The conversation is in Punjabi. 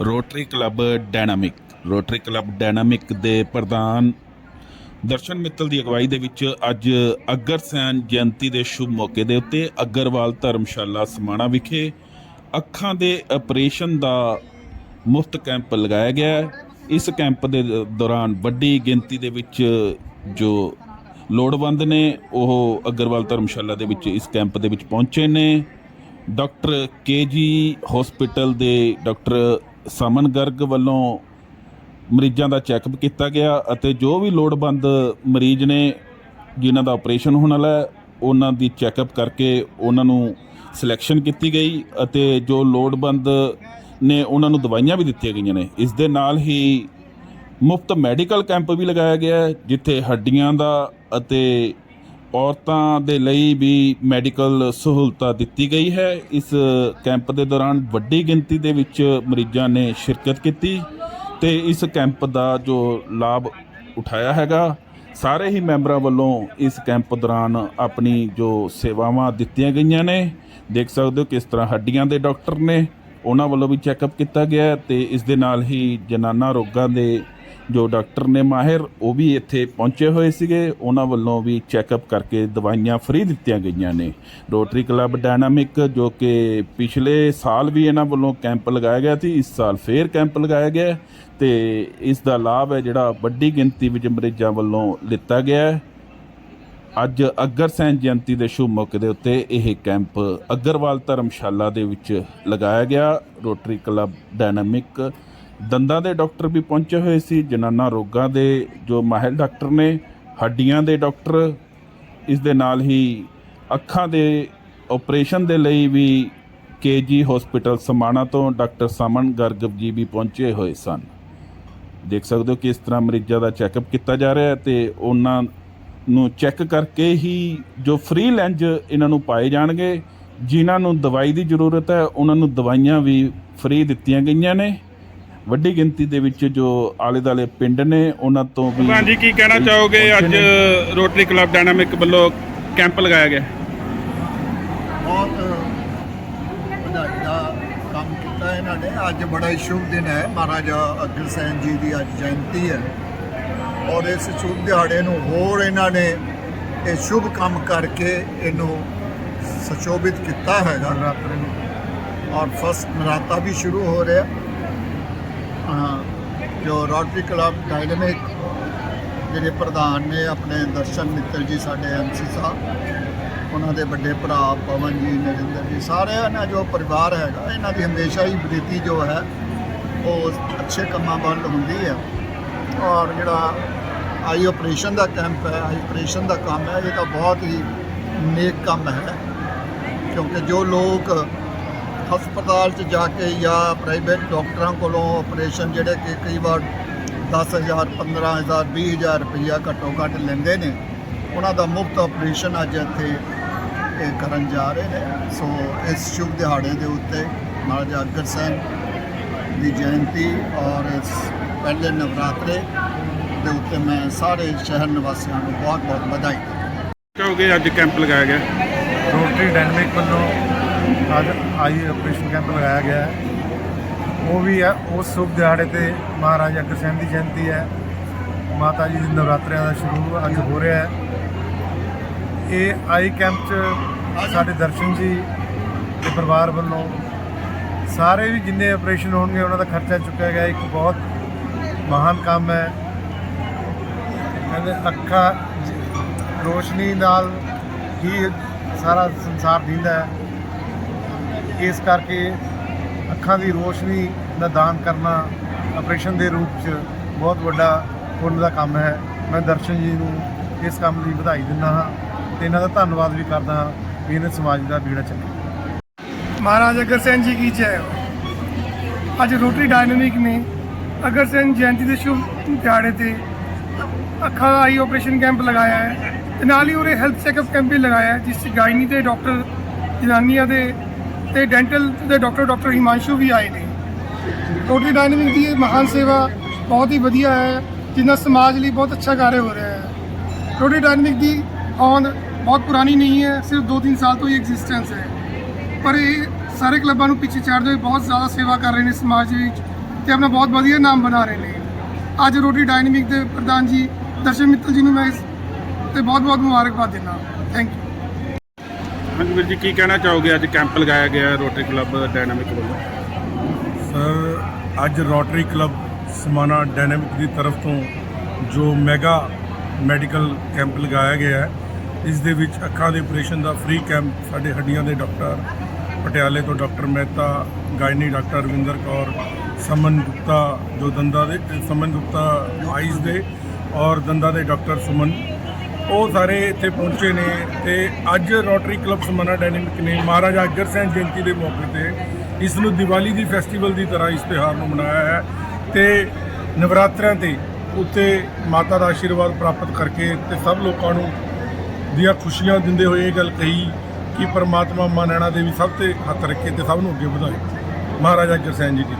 Rotary club dynamic, rotary club dynamic ਦੇ ਪ੍ਰਧਾਨ ਦਰਸ਼ਨ ਮਿੱਤਲ ਦੀ ਅਗਵਾਈ ਦੇ ਵਿੱਚ ਅੱਜ ਅਗਰਸੈਨ ਜਯੰਤੀ ਦੇ ਸ਼ੁਭ ਮੌਕੇ ਦੇ ਉੱਤੇ ਅਗਰਵਾਲ ਧਰਮਸ਼ਾਲਾ ਸਮਾਣਾ ਵਿਖੇ ਅੱਖਾਂ ਦੇ ਆਪਰੇਸ਼ਨ ਦਾ ਮੁਫਤ ਕੈਂਪ ਲਗਾਇਆ ਗਿਆ ਇਸ ਕੈਂਪ ਦੇ ਦੌਰਾਨ ਵੱਡੀ ਗਿਣਤੀ ਦੇ ਵਿੱਚ ਜੋ ਲੋੜਵੰਦ ਨੇ, ਉਹ ਅਗਰਵਾਲ ਧਰਮਸ਼ਾਲਾ ਦੇ ਵਿੱਚ ਇਸ ਕੈਂਪ ਦੇ ਵਿੱਚ ਪਹੁੰਚੇ ਨੇ। ਡਾਕਟਰ ਕੇਜੀ ਹਸਪੀਟਲ ਦੇ ਡਾਕਟਰ ਸਮਨ ਗਰਗ ਵੱਲੋਂ ਮਰੀਜ਼ਾਂ ਦਾ ਚੈੱਕਅਪ ਕੀਤਾ ਗਿਆ ਅਤੇ ਜੋ ਵੀ ਲੋੜਵੰਦ ਮਰੀਜ਼ ਨੇ ਜਿਨ੍ਹਾਂ ਦਾ ਆਪਰੇਸ਼ਨ ਹੋਣ ਵਾਲਾ ਹੈ, ਉਹਨਾਂ ਦੀ ਚੈੱਕਅਪ ਕਰਕੇ ਉਹਨਾਂ ਨੂੰ ਸਿਲੈਕਸ਼ਨ ਕੀਤੀ ਗਈ ਅਤੇ ਜੋ ਲੋੜਵੰਦ ਨੇ ਉਹਨਾਂ ਨੂੰ ਦਵਾਈਆਂ ਵੀ ਦਿੱਤੀਆਂ ਗਈਆਂ ਨੇ। ਇਸ ਦੇ ਨਾਲ ਹੀ ਮੁਫਤ ਮੈਡੀਕਲ ਕੈਂਪ ਵੀ ਲਗਾਇਆ ਗਿਆ ਜਿੱਥੇ ਹੱਡੀਆਂ ਦਾ ਅਤੇ ਔਰਤਾਂ ਦੇ ਲਈ ਵੀ ਮੈਡੀਕਲ ਸਹੂਲਤਾਂ ਦਿੱਤੀ ਗਈ ਹੈ। ਇਸ ਕੈਂਪ ਦੇ ਦੌਰਾਨ ਵੱਡੀ ਗਿਣਤੀ ਦੇ ਵਿੱਚ ਮਰੀਜ਼ਾਂ ਨੇ ਸ਼ਿਰਕਤ ਕੀਤੀ ਤੇ ਇਸ ਕੈਂਪ ਦਾ ਜੋ ਲਾਭ ਉਠਾਇਆ ਹੈਗਾ, ਸਾਰੇ ਹੀ ਮੈਂਬਰਾਂ ਵੱਲੋਂ ਇਸ ਕੈਂਪ ਦੌਰਾਨ ਆਪਣੀ ਜੋ ਸੇਵਾਵਾਂ ਦਿੱਤੀਆਂ ਗਈਆਂ ਨੇ। ਦੇਖ ਸਕਦੇ ਹੋ ਕਿਸ ਤਰ੍ਹਾਂ ਹੱਡੀਆਂ ਦੇ ਡਾਕਟਰ ਨੇ, ਉਹਨਾਂ ਵੱਲੋਂ ਵੀ ਚੈੱਕਅਪ ਕੀਤਾ ਗਿਆ ਹੈ ਤੇ ਇਸ ਦੇ ਨਾਲ ਹੀ ਜਨਾਨਾ ਰੋਗਾਂ ਦੇ ਜੋ ਡਾਕਟਰ ਨੇ ਮਾਹਿਰ, ਉਹ ਵੀ ਇੱਥੇ ਪਹੁੰਚੇ ਹੋਏ ਸੀਗੇ। ਉਹਨਾਂ ਵੱਲੋਂ ਵੀ ਚੈੱਕਅਪ ਕਰਕੇ ਦਵਾਈਆਂ ਫ੍ਰੀ ਦਿੱਤੀਆਂ ਗਈਆਂ ਨੇ। ਰੋਟਰੀ ਕਲੱਬ ਡਾਇਨਾਮਿਕ, ਜੋ ਕਿ ਪਿਛਲੇ ਸਾਲ ਵੀ ਇਹਨਾਂ ਵੱਲੋਂ ਕੈਂਪ ਲਗਾਇਆ ਗਿਆ ਸੀ, ਇਸ ਸਾਲ ਫੇਰ ਕੈਂਪ ਲਗਾਇਆ ਗਿਆ ਹੈ ਤੇ ਇਸ ਦਾ ਲਾਭ ਹੈ ਜਿਹੜਾ ਵੱਡੀ ਗਿਣਤੀ ਵਿੱਚ ਮਰੀਜ਼ਾਂ ਵੱਲੋਂ ਲਿੱਤਾ ਗਿਆ ਹੈ। ਅੱਜ ਅਗਰਸੈਨ ਜਯੰਤੀ ਦੇ ਸ਼ੁਭ ਮੌਕੇ ਦੇ ਉੱਤੇ ਇਹ ਕੈਂਪ ਅਗਰਵਾਲ ਧਰਮਸ਼ਾਲਾ ਦੇ ਵਿੱਚ ਲਗਾਇਆ ਗਿਆ। ਰੋਟਰੀ ਕਲੱਬ ਡਾਇਨਾਮਿਕ ਦੰਦਾਂ ਦੇ ਡਾਕਟਰ ਵੀ ਪਹੁੰਚੇ ਹੋਏ ਸੀ, ਜਨਾਨਾ ਰੋਗਾਂ ਦੇ ਜੋ ਮਾਹਿਰ ਡਾਕਟਰ ਨੇ, ਹੱਡੀਆਂ ਦੇ ਡਾਕਟਰ, ਇਸ ਦੇ ਨਾਲ ਹੀ ਅੱਖਾਂ ਦੇ ਆਪਰੇਸ਼ਨ ਦੇ ਲਈ ਵੀ ਕੇਜੀ ਹਸਪੀਟਲ ਸਮਾਣਾ ਤੋਂ ਡਾਕਟਰ ਸਮਨ ਗਰਗ ਜੀ ਵੀ ਪਹੁੰਚੇ ਹੋਏ ਸਨ। ਦੇਖ ਸਕਦੇ ਹੋ ਕਿ ਇਸ ਤਰ੍ਹਾਂ ਮਰੀਜ਼ਾਂ ਦਾ ਚੈੱਕਅਪ ਕੀਤਾ ਜਾ ਰਿਹਾ ਹੈ ਤੇ ਉਹਨਾਂ ਨੂੰ ਚੈੱਕ ਕਰਕੇ ਹੀ ਜੋ ਫ੍ਰੀ ਲੈਂਜ ਇਹਨਾਂ ਨੂੰ ਪਾਏ ਜਾਣਗੇ, ਜਿਨ੍ਹਾਂ ਨੂੰ ਦਵਾਈ ਦੀ ਜ਼ਰੂਰਤ ਹੈ, ਉਹਨਾਂ ਨੂੰ ਦਵਾਈਆਂ ਵੀ ਫ੍ਰੀ ਦਿੱਤੀਆਂ ਗਈਆਂ ਨੇ। ਵੱਡੀ ਗਿਣਤੀ ਦੇ ਵਿੱਚ ਜੋ ਆਲੇ ਦਾਲੇ ਪਿੰਡ ਨੇ ਉਹਨਾਂ ਤੋਂ ਵੀ ਪ੍ਰਧਾਨ ਜੀ ਕੀ ਕਹਿਣਾ ਚਾਹੋਗੇ? ਅੱਜ। ਰੋਟਰੀ ਕਲੱਬ ਡਾਇਨਾਮਿਕ ਵੱਲੋਂ ਕੈਂਪ ਲਗਾਇਆ ਗਿਆ। ਬਹੁਤ ਵਧਾਈ ਦਾ ਕੰਮ ਕੀਤਾ ਇਹਨਾਂ ਨੇ। ਅੱਜ ਬੜਾ ਹੀ ਸ਼ੁਭ ਦਿਨ ਹੈ। ਮਹਾਰਾਜਾ ਅਗਰਸੈਨ ਜੀ ਦੀ ਅੱਜ ਜਯੰਤੀ ਹੈ। ਔਰ ਇਸ ਸ਼ੁਭ ਦਿਹਾੜੇ ਨੂੰ ਹੋਰ ਇਹਨਾਂ ਨੇ ਇਹ ਸ਼ੁਭ ਕੰਮ ਕਰਕੇ ਇਹਨੂੰ ਸਚੋਬਿਤ ਕੀਤਾ ਹੈਗਾ। ਨਰਾਤੇ ਨੂੰ। ਔਰ ਫਸਟ ਨਰਾਤਾ ਵੀ ਸ਼ੁਰੂ ਹੋ ਰਿਹਾ। ਹਾਂ, ਜੋ ਰੋਟਰੀ ਕਲੱਬ ਡਾਇਨਾਮਿਕ ਜਿਹੜੇ ਪ੍ਰਧਾਨ ਨੇ ਆਪਣੇ ਦਰਸ਼ਨ ਮਿੱਤਰ ਜੀ ਸਾਡੇ ਐਮਸੀ ਸਾਹਿਬ, ਉਹਨਾਂ ਦੇ ਵੱਡੇ ਭਰਾ ਪਵਨ ਜੀ, ਨਰਿੰਦਰ ਜੀ, ਸਾਰਿਆਂ ਦਾ ਜੋ ਪਰਿਵਾਰ ਹੈਗਾ, ਇਹਨਾਂ ਦੀ ਹਮੇਸ਼ਾ ਹੀ ਬ੍ਰਿਤੀ ਜੋ ਹੈ, ਉਹ ਅੱਛੇ ਕੰਮਾਂ ਵੱਲ ਹੁੰਦੀ ਹੈ। ਔਰ ਜਿਹੜਾ ਆਈ ਆਪਰੇਸ਼ਨ ਦਾ ਕੈਂਪ ਹੈ, ਆਈ ਆਪਰੇਸ਼ਨ ਦਾ ਕੰਮ ਹੈ, ਇਹ ਤਾਂ ਬਹੁਤ ਹੀ ਨੇਕ ਕੰਮ ਹੈ, ਕਿਉਂਕਿ ਜੋ ਲੋਕ ਹਸਪਤਾਲ 'ਚ ਜਾ ਕੇ ਜਾਂ ਪ੍ਰਾਈਵੇਟ ਡਾਕਟਰਾਂ ਕੋਲੋਂ ਆਪਰੇਸ਼ਨ ਜਿਹੜੇ ਕਿ ਕਈ ਵਾਰ 10000 15000 20000 ਰੁਪਈਆ ਘੱਟੋ ਘੱਟ ਲੈਂਦੇ ਨੇ ਉਹਨਾਂ ਦਾ ਮੁਫਤ ਆਪਰੇਸ਼ਨ ਅੱਜ ਇੱਥੇ ਇਹ ਕਰਨ ਜਾ ਰਹੇ ਨੇ। ਸੋ ਇਸ ਸ਼ੁਭ ਦਿਹਾੜੇ ਦੇ ਉੱਤੇ ਮਹਾਰਾਜਾ ਅਗਰਸੈਨ ਦੀ ਜਯੰਤੀ ਔਰ ਇਸ ਪਹਿਲੇ ਨਵਰਾਤਰੇ ਦੇ ਉੱਤੇ ਮੈਂ ਸਾਰੇ ਸ਼ਹਿਰ ਨਿਵਾਸੀਆਂ ਨੂੰ ਬਹੁਤ ਬਹੁਤ ਵਧਾਈ ਚਾਹੋਗੇ ਅੱਜ ਕੈਂਪ ਲਗਾਇਆ ਗਿਆ। ਰੋਟਰੀ ਡਾਇਨਾਮਿਕ ਵੱਲੋਂ ਅੱਜ ਆਈ ਆਪਰੇਸ਼ਨ ਕੈਂਪ ਲਗਾਇਆ ਗਿਆ ਹੈ। ਉਹ ਵੀ ਹੈ, ਉਸ ਸ਼ੁਭ ਦਿਹਾੜੇ ਤੇ ਮਹਾਰਾਜਾ ਅਗਰਸੈਨ ਦੀ ਜਯੰਤੀ ਹੈ। ਮਾਤਾ ਜੀ ਦੇ ਨਵਰਾਤਰਿਆਂ ਦਾ ਸ਼ੁਰੂ ਅੱਜ ਹੋ ਰਿਹਾ ਹੈ। ਇਹ ਆਈ ਕੈਂਪ 'ਚ ਸਾਡੇ ਦਰਸ਼ਨ ਜੀ ਦੇ ਪਰਿਵਾਰ ਵੱਲੋਂ ਸਾਰੇ ਵੀ ਜਿੰਨੇ ਆਪਰੇਸ਼ਨ ਹੋਣਗੇ, ਉਹਨਾਂ ਦਾ ਖਰਚਾ ਚੁੱਕਿਆ ਗਿਆ। ਇੱਕ ਬਹੁਤ ਮਹਾਨ ਕੰਮ ਹੈ। ਕਹਿੰਦੇ ਅੱਖਾਂ ਰੋਸ਼ਨੀ ਨਾਲ ਹੀ ਸਾਰਾ ਸੰਸਾਰ ਦਿੰਦਾ ਹੈ। ਇਸ ਕਰਕੇ ਅੱਖਾਂ ਦੀ ਰੋਸ਼ਨੀ ਦਾ ਦਾਨ ਕਰਨਾ ਆਪਰੇਸ਼ਨ ਦੇ ਰੂਪ 'ਚ ਬਹੁਤ ਵੱਡਾ ਪੁੰਨ ਦਾ ਕੰਮ ਹੈ। ਮੈਂ ਦਰਸ਼ਨ ਜੀ ਨੂੰ ਇਸ ਕੰਮ ਲਈ ਵਧਾਈ ਦਿੰਦਾ ਹਾਂ ਤੇ ਇਹਨਾਂ ਦਾ ਧੰਨਵਾਦ ਵੀ ਕਰਦਾ ਹਾਂ ਵੀ ਇਹਨਾਂ ਸਮਾਜ ਦਾ ਬੀੜਾ ਚੱਕਿਆ। ਮਹਾਰਾਜ, ਅਗਰ ਸਿੰਘ ਜੀ ਕੀ ਜੈ ਅੱਜ ਰੋਟਰੀ ਡਾਇਨਾਮਿਕ ਨੇ। ਅਗਰ ਸਿੰਘ ਜਯੰਤੀ ਦੇ ਸ਼ੁਭ ਦਿਹਾੜੇ ਤੇ ਅੱਖਾਂ ਦਾ ਆਈ ਆਪਰੇਸ਼ਨ ਕੈਂਪ ਲਗਾਇਆ ਹੈ ਤੇ ਨਾਲ ਹੀ ਉਹਨੇ ਹੈਲਥ ਚੈੱਕਅਪ ਕੈਂਪ ਵੀ ਲਗਾਇਆ ਜਿਸ ਵਿੱਚ ਗਾਇਨੀ ਦੇ ਡਾਕਟਰ ਜਨਾਨੀਆਂ ਦੇ ਤੇ ਡੈਂਟਲ ਦੇ ਡਾਕਟਰ ਡਾਕਟਰ ਹਿਮਾਂਸ਼ੂ ਵੀ ਆਏ ਨੇ। ਰੋਟਰੀ ਡਾਇਨਾਮਿਕ ਦੀ ਇਹ ਮਹਾਨ ਸੇਵਾ ਬਹੁਤ ਹੀ ਵਧੀਆ ਹੈ, ਜਿੰਨਾ ਸਮਾਜ ਲਈ ਬਹੁਤ ਅੱਛਾ ਕਾਰਜ ਹੋ ਰਿਹਾ ਹੈ। ਰੋਟਰੀ ਡਾਇਨਾਮਿਕ ਦੀ ਹੋਂਦ ਬਹੁਤ ਪੁਰਾਣੀ ਨਹੀਂ ਹੈ, ਸਿਰਫ 2-3 ਸਾਲ ਤੋਂ ਹੀ ਐਗਜ਼ਿਸਟੈਂਸ ਹੈ। ਪਰ ਇਹ ਸਾਰੇ ਕਲੱਬਾਂ ਨੂੰ ਪਿੱਛੇ ਛੱਡਦੇ ਹੋਏ ਬਹੁਤ ਜ਼ਿਆਦਾ ਸੇਵਾ ਕਰ ਰਹੇ ਨੇ ਸਮਾਜ ਵਿੱਚ ਤੇ ਆਪਣਾ ਬਹੁਤ ਵਧੀਆ ਨਾਮ ਬਣਾ ਰਹੇ ਨੇ। ਅੱਜ ਰੋਟੀ ਡਾਇਨਾਮਿਕ ਦੇ ਪ੍ਰਧਾਨ ਜੀ ਦਰਸ਼ਨ ਮਿੱਤਲ ਜੀ ਨੂੰ ਮੈਂ ਇਸ ਤੇ ਬਹੁਤ ਬਹੁਤ ਮੁਬਾਰਕਬਾਦ ਦਿੰਦਾ। ਥੈਂਕ ਯੂ ਹਾਂਜੀ ਵੀਰ ਜੀ, ਕੀ ਕਹਿਣਾ ਚਾਹੋਗੇ? ਅੱਜ ਕੈਂਪ ਲਗਾਇਆ ਗਿਆ ਰੋਟਰੀ ਕਲੱਬ ਡਾਇਨਾਮਿਕ ਵੱਲੋਂ। ਸਰ, ਅੱਜ ਰੋਟਰੀ ਕਲੱਬ ਸਮਾਨਾ ਡਾਇਨਾਮਿਕ ਦੀ ਤਰਫ ਤੋਂ ਜੋ ਮੈਗਾ ਮੈਡੀਕਲ ਕੈਂਪ ਲਗਾਇਆ ਗਿਆ ਹੈ, ਇਸ ਦੇ ਵਿੱਚ ਅੱਖਾਂ ਦੇ ਆਪਰੇਸ਼ਨ ਦਾ ਫ੍ਰੀ ਕੈਂਪ ਸਾਡੇ ਹੱਡੀਆਂ ਦੇ ਡਾਕਟਰ ਪਟਿਆਲੇ ਤੋਂ doctor Mehta, gynae doctor Ravinder Kaur, Saman Gupta, ਜੋ ਦੰਦਾ ਦੇ, ਸਮਨ ਗੁਪਤਾ ਆਈਜ਼ ਦੇ ਔਰ ਦੰਦਾ ਦੇ ਡਾਕਟਰ ਸੁਮਨ ਉਹ ਸਾਰੇ ਇੱਥੇ ਪਹੁੰਚੇ ਨੇ ਤੇ ਅੱਜ ਰੋਟਰੀ ਕਲੱਬ ਸਮਾਨਾ ਡਾਇਨਾਮਿਕ ਨੇ ਮਹਾਰਾਜਾ ਅਗਰ ਸੈਨ ਜਯੰਤੀ ਦੇ ਮੌਕੇ ਤੇ ਇਸ ਨੂੰ ਦੀਵਾਲੀ ਦੀ ਫੈਸਟੀਵਲ ਦੀ ਤਰ੍ਹਾਂ ਇਸ ਤਿਉਹਾਰ ਨੂੰ ਮਨਾਇਆ ਹੈ ਤੇ ਨਵਰਾਤਰਿਆਂ ਤੇ ਉੱਤੇ ਮਾਤਾ ਦਾ ਆਸ਼ੀਰਵਾਦ ਪ੍ਰਾਪਤ ਕਰਕੇ ਤੇ ਸਭ ਲੋਕਾਂ ਨੂੰ ਦੀਆਂ ਖੁਸ਼ੀਆਂ ਦਿੰਦੇ ਹੋਏ ਇਹ ਗੱਲ ਕਹੀ ਕਿ ਪਰਮਾਤਮਾ ਮਾਨਣਾ ਨੈਣਾ ਦੇਵੀ ਸਭ ਤੇ ਹੱਥ ਰੱਖੇ ਤੇ ਸਭ ਨੂੰ ਅੱਗੇ ਵਧਾਏ। ਮਹਾਰਾਜਾ ਅਗਰ ਸੈਨ ਜੀ ਦੀ